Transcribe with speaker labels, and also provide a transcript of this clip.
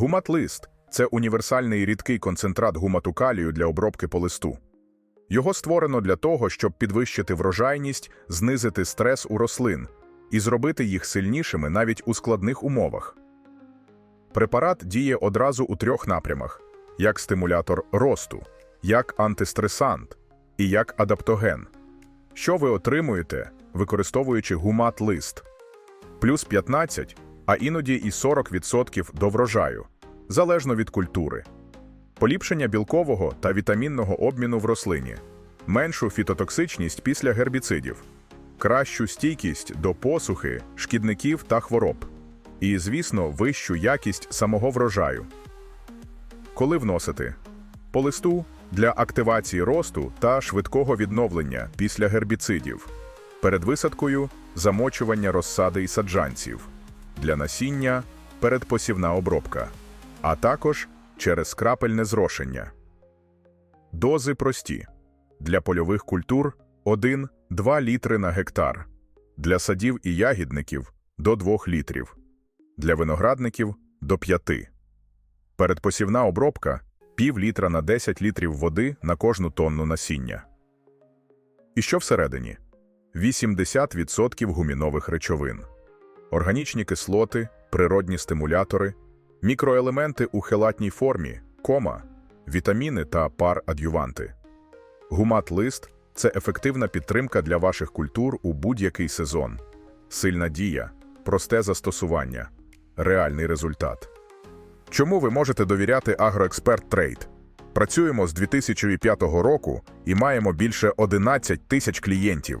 Speaker 1: Гумат-лист це універсальний рідкий концентрат гумату калію для обробки по листу. Його створено для того, щоб підвищити врожайність, знизити стрес у рослин і зробити їх сильнішими навіть у складних умовах. Препарат діє одразу у трьох напрямах: як стимулятор росту, як антистресант і як адаптоген. Що ви отримуєте, використовуючи гумат-лист? Плюс 15, а іноді і 40% до врожаю, залежно від культури. Поліпшення білкового та вітамінного обміну в рослині, меншу фітотоксичність після гербіцидів, кращу стійкість до посухи, шкідників та хвороб. І, звісно, вищу якість самого врожаю. Коли вносити? По листу для активації росту та швидкого відновлення після гербіцидів. Перед висадкою замочування розсади і саджанців. Для насіння передпосівна обробка. А також через крапельне зрошення. Дози прості. Для польових культур 1-2 літри на гектар. Для садів і ягідників до 2 літрів. Для виноградників до 5. Передпосівна обробка пів літра на 10 літрів води на кожну тонну насіння. І що всередині? 80% гумінових речовин, органічні кислоти, природні стимулятори, мікроелементи у хелатній формі, кома, вітаміни та пар-адюванти. Гумат-лист це ефективна підтримка для ваших культур у будь-який сезон. Сильна дія, просте застосування, реальний результат. Чому ви можете довіряти Агроексперт Трейд? Працюємо з 2005 року і маємо більше 11 тисяч клієнтів.